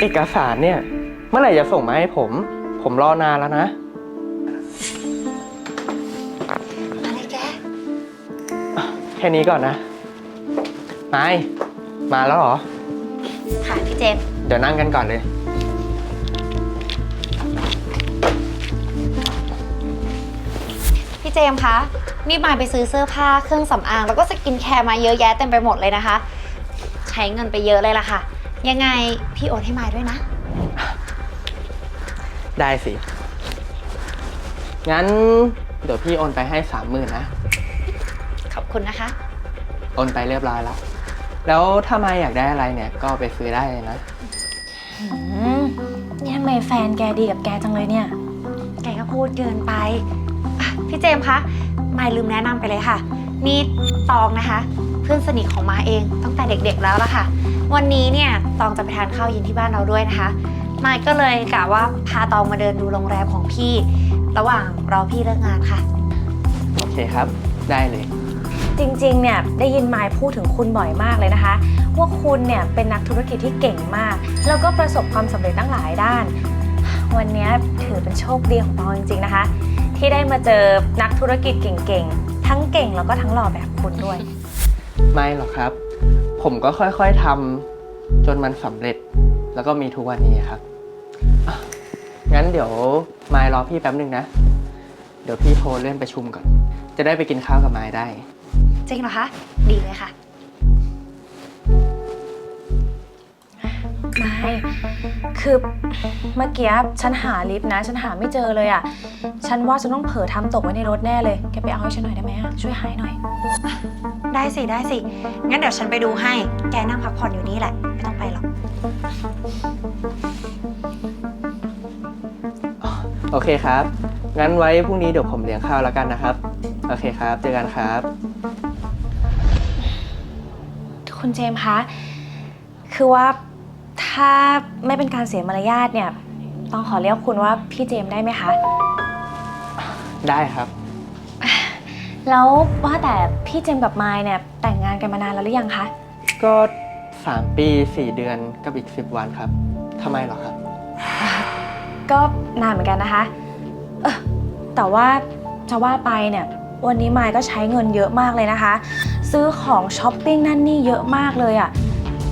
เอกสารเนี่ย เมื่อไหร่จะส่งมาให้ผม ผมรอนานแล้วนะอะไรแกแค่นี้ก่อนนะนายมาแล้วเหรอ ค่ะพี่เจมส์เดี๋ยวนั่งกันก่อนเลย พี่เจมส์คะ นี่มายไปซื้อเสื้อผ้าเครื่องสำอาง แล้วก็สกินแคร์มาเยอะแยะเต็มไปหมดเลยนะคะ ใช้เงินไปเยอะเลยล่ะค่ะ ยังไงพี่โอนให้มายด้วยนะ ได้สิ งั้นเดี๋ยวพี่โอนไปให้สามหมื่นนะ ขอบคุณนะคะ โอนไปเรียบร้อยแล้ว แล้วถ้ามาอยากได้อะไรเนี่ยก็ไปซื้อได้เลยนะอืมนี่ทำไมแฟนแกดีกับแกจังเลยเนี่ย แกก็พูดเกินไปอะพี่เจมส์คะมายลืมแนะนำไปเลยค่ะ นี่ตองนะคะเพื่อนสนิทของมาเองตั้งแต่เด็กๆแล้วล่ะค่ะ วันนี้เนี่ยตองจะไปทานข้าวเย็นที่บ้านเราด้วยนะคะ มายก็เลยกะว่าพาตองมาเดินดูโรงแรมของพี่ ระหว่างรอพี่เลิกงานค่ะ โอเคครับ ได้เลย จริงๆ เนี่ยได้ยินมายพูดถึงคุณบ่อยมากเลยนะคะ ว่าคุณเนี่ยเป็นนักธุรกิจที่เก่งมาก แล้วก็ประสบความสำเร็จตั้งหลายด้าน วันเนี้ยถือเป็นโชคดีของเราจริงๆนะคะ ที่ได้มาเจอนักธุรกิจเก่งๆ ทั้งเก่งแล้วก็ทั้งหล่อแบบคุณด้วย ไม่หรอกครับ ผมก็ค่อยๆทำจนมันสำเร็จ แล้วก็มีทุกวันนี้ครับอะงั้นเดี๋ยวไมล์รอพี่แป๊บหนึ่งนะ เดี๋ยวพี่โทรเลื่อนประชุมก่อน จะได้ไปกินข้าวกับไมล์ได้ จริงเหรอคะ ดีเลยค่ะ ไม่คือเมื่อกี้ฉันหาลิฟต์นะ ฉันหาไม่เจอเลยอะ่ะ ฉันว่าฉันต้องเผลอทำตกไว้ในรถแน่เลย แกไปเอาให้ฉันหน่อยได้ไหมอะช่วยหายหน่อย ได้สิได้สิ งั้นเดี๋ยวฉันไปดูให้ แกนั่งพักผ่อนอยู่นี่แหละ ไม่ต้องไปหรอก โอเคครับ งั้นไว้พรุ่งนี้เดี๋ยวผมเลี้ยงข้าวแล้วกันนะครับ โอเคครับ เจอกันครับ คุณเจมส์คะ คือว่า ถ้าไม่เป็นการเสียมารยาทเนี่ย ต้องขอเรียกคุณว่าพี่เจมส์ได้ไหมคะ ได้ครับ แล้วว่าแต่พี่เจมส์กับไมายเนี่ยแต่งงานกันมานานแล้วหรือยังคะ ก็ 3 ปี 4 เดือนกับอีก 10 วันครับทำไมเหรอครับ ก็นานเหมือนกันนะคะเออแต่ว่าจะว่าไปเนี่ย วันนี้ไมายก็ใช้เงินเยอะมากเลยนะคะ ซื้อของช้อปปิ้งนั่นนี่เยอะมากเลยอะ่ะ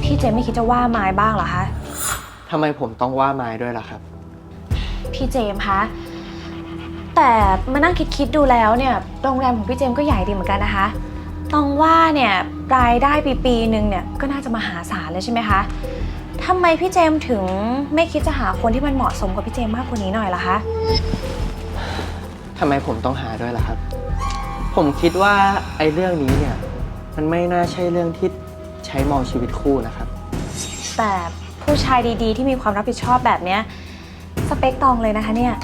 พี่เจมส์ไม่คิดจะว่าไมายบ้างเหรอคะ ทำไมผมต้องว่าไม้ด้วยล่ะครับ พี่เจมส์คะแต่มานั่งคิดคิดๆดูแล้วเนี่ยโรงแรมของพี่เจมส์ก็ใหญ่ดีเหมือนกันนะคะต้องว่าเนี่ยรายได้ปีปีๆหนึ่งเนี่ยก็น่าจะมหาศาลเลยใช่ไหมคะทำไมพี่เจมส์ถึงไม่คิดจะหาคนที่มันเหมาะสมกับพี่เจมส์มากกว่านี้หน่อยล่ะคะทำไมผมต้องหาด้วยล่ะครับ ผมคิดว่าไอ้เรื่องนี้เนี่ยมันไม่น่าใช่เรื่องที่ใช้มองชีวิตคู่นะครับ แต่ ผู้ชายดีๆ ที่มีความรับผิดชอบแบบเนี้ยสเปคตองเลยนะคะเนี่ย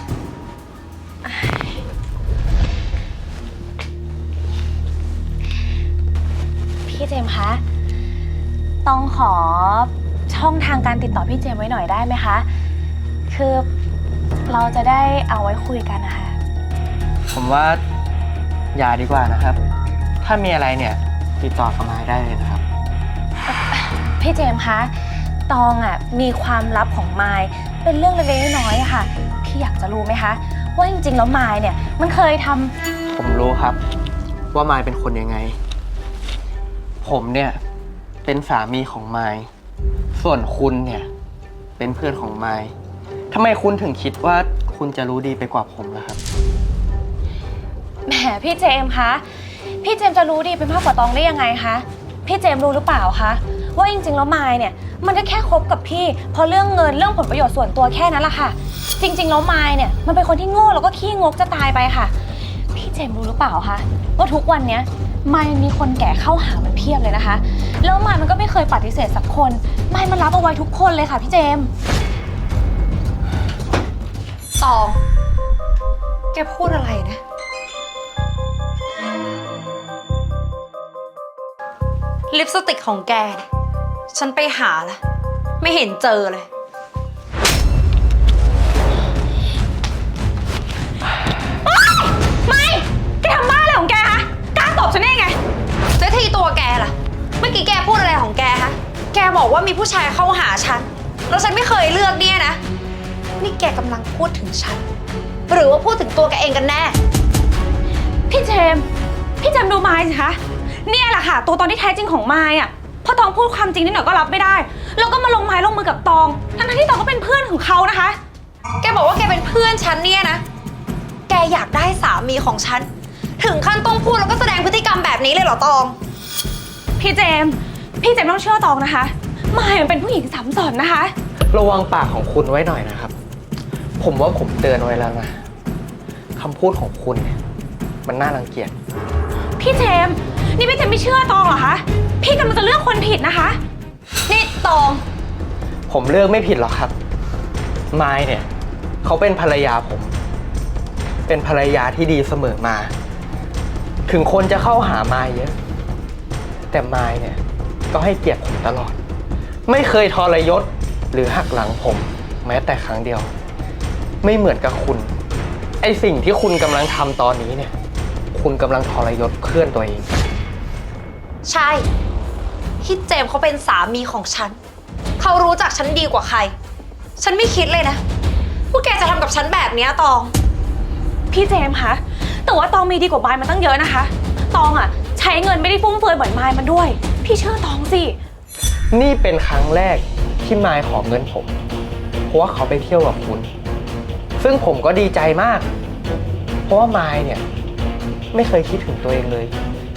พี่เจมส์คะ ต้องขอช่องทางการติดต่อพี่เจมส์ไว้หน่อยได้ไหมคะ คือเราจะได้เอาไว้คุยกันนะคะ ผมว่าอย่าดีกว่านะครับ ถ้ามีอะไรเนี่ยติดต่อกับไม้ได้เลยนะครับ พี่เจมส์คะ ตองอะมีความลับของไมายเป็นเรื่องเล็กๆน้อยๆอะค่ะพี่อยากจะรู้ไหมคะ ว่าจริงๆแล้วไมายเนี่ยมันเคยทำ ผมรู้ครับ ว่าไม้เป็นคนยังไง ผมเนี่ย เป็นสามีของไม้ส่วนคุณเนี่ย เป็นเพื่อนของไม้ทำไมคุณถึงคิดว่าคุณจะรู้ดีไปกว่าผมล่ะครับ แหมพี่เจมส์คะ พี่เจมส์จะรู้ดีไปมากกว่าตองได้ยังไงคะ พี่เจมส์รู้หรือเปล่าคะ ว่าจริงๆแล้วไมายเนี่ยมันก็แค่คบกับพี่เพราะเรื่องเงินเรื่องผลประโยชน์ส่วนตัวแค่นั้นแหละค่ะ จริงๆแล้วไมายเนี่ยมันเป็นคนที่โง่แล้วก็ขี้งกจะตายไปค่ะ พี่เจมส์รู้หรือเปล่าคะว่าทุกวันเนี้ยไมายมีคนแก่เข้าหามันเพียบเลยนะคะ แล้วไมายมันก็ไม่เคยปฏิเสธสักคนไมายมันรับเอาไว้ทุกคนเลยค่ะพี่เจมส์ตองแกพูดอะไรนะ ลิปสติกของแกเนี่ย ฉันไปหาแล้วไม่เห็นเจอเลย ไม่ แกทำบ้าอะไรของแกคะกล้าตบฉันได้ไงแล้วที่ตัวแกล่ะ เมื่อกี้แกพูดอะไรของแกฮะแกบอกว่ามีผู้ชายเข้าหาฉัน แล้วฉันไม่เคยเลือกเนี่ยนะ นี่แกกำลังพูดถึงฉัน หรือว่าพูดถึงตัวแกเองกันแน่ พี่เจมส์พี่เจมส์ดูไม้สิคะ เนี่ยแหละค่ะ ตัวตอนที่แท้จริงของไม้อะ พอตองพูดความจริงนิดหน่อยก็รับไม่ได้ แล้วก็มาลงไม้ลงมือกับตอง ทั้งๆที่ตองก็เป็นเพื่อนของเขานะคะ แกบอกว่าแกเป็นเพื่อนฉันเนี่ยนะ แกอยากได้สามีของฉัน ถึงขั้นต้องพูดแล้วก็แสดงพฤติกรรมแบบนี้เลยเหรอตอง พี่เจมส์พี่เจมส์ต้องเชื่อตองนะคะไม้มันเป็นผู้หญิงสามสอนนะคะ ระวังปากของคุณไว้หน่อยนะครับ ผมว่าผมเตือนไว้แล้วนะคำพูดของคุณเนี่ยมันน่ารังเกียจพี่เจมส์นี่พี่เจมส์ไม่เชื่อตองเหรอคะ พี่กำลังจะเลือกคนผิดนะคะ นี่ตอง ผมเลือกไม่ผิดหรอกครับ ไม้เนี่ย เขาเป็นภรรยาผม เป็นภรรยาที่ดีเสมอมา ถึงคนจะเข้าหาไม้เยอะ แต่ไม้เนี่ย ก็ให้เกียรติผมตลอด ไม่เคยทรยศหรือหักหลังผม แม้แต่ครั้งเดียว ไม่เหมือนกับคุณ ไอสิ่งที่คุณกำลังทำตอนนี้เนี่ย คุณกำลังทรยศเพื่อนตัวเอง ใช่ พี่เจมส์เขาเป็นสามีของฉัน เขารู้จักฉันดีกว่าใคร ฉันไม่คิดเลยนะว่าแกจะทำกับฉันแบบเนี้ยตอง พี่เจมส์คะแต่ว่าตองมีดีกว่าไม้มันตั้งเยอะนะคะ ตองอะใช้เงินไม่ได้ฟุ่มเฟือยเหมือนไม้มันด้วย พี่เชื่อตองสินี่เป็นครั้งแรกที่มายขอเงินผม เพราะว่าเขาไปเที่ยวกับคุณ ซึ่งผมก็ดีใจมาก เพราะว่ามายเนี่ย ไม่เคยคิดถึงตัวเองเลย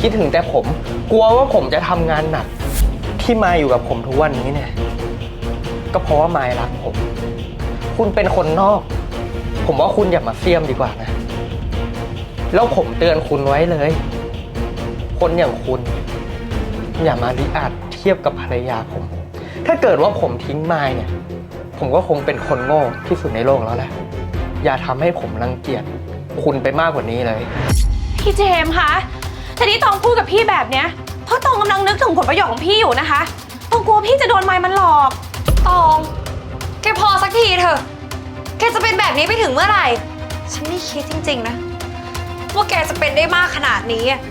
คิดถึงแต่ผม กลัวว่าผมจะทำงานหนัก ที่มาอยู่กับผมทุกวันนี้เนี่ย ก็เพราะว่ามายรักผม คุณเป็นคนนอก ผมว่าคุณอย่ามาเสียมดีกว่านะ แล้วผมเตือนคุณไว้เลย คนอย่างคุณ อย่ามาริอาจเทียบกับภรรยาผม ถ้าเกิดว่าผมทิ้งไม้เนี่ย ผมก็คงเป็นคนโง่ที่สุดในโลกแล้วแหละ อย่าทำให้ผมรังเกียจคุณไปมากกว่านี้เลย พี่เจมส์คะ แต่ที่ตองพูดกับพี่แบบเนี้ย เพราะตองกำลังนึกถึงผลประโยชน์ของพี่อยู่นะคะ ตองกลัวพี่จะโดนไม้มันหลอก ตอง แกพอสักทีเถอะ แกจะเป็นแบบนี้ไปถึงเมื่อไหร่ ฉันไม่คิดจริง ๆ นะ ว่าแกจะเป็นได้มากขนาดนี้อะ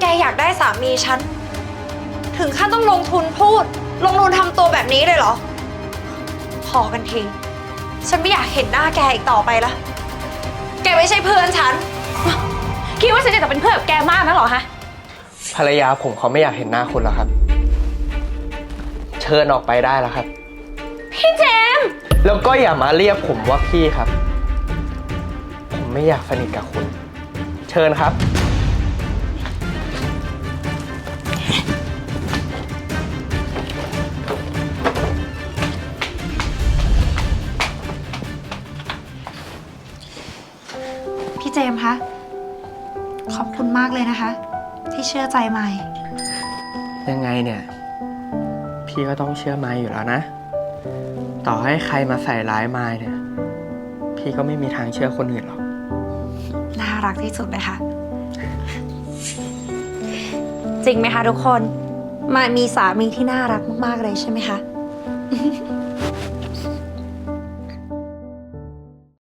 แกอยากได้สามีฉัน ถึงขั้นต้องลงทุนพูด ลงทุนทำตัวแบบนี้เลยเหรอ พอกันที ฉันไม่อยากเห็นหน้าแกอีกต่อไปละ แกไม่ใช่เพื่อนฉัน คิดว่าฉันจะเป็นเพื่อนกับแกมากนะเหรอฮะ ภรรยาผมเขาไม่อยากเห็นหน้าคุณแล้วครับ เชิญออกไปได้แล้วครับ พี่เจมส์แล้วก็อย่ามาเรียกผมว่าพี่ครับ ผมไม่อยากสนิทกับคุณ เชิญครับ พี่เจมส์คะ ขอบคุณมากเลยนะคะ ที่เชื่อใจใหม่ยังไงเนี่ย พี่ก็ต้องเชื่อไม้อยู่แล้วนะ ต่อให้ใครมาใส่ร้ายไม้เนี่ย พี่ก็ไม่มีทางเชื่อคนอื่นหรอก น่ารักที่สุดเลยค่ะ จริงไหมคะทุกคน มามีสามีที่น่ารักมากๆเลยใช่ไหมคะ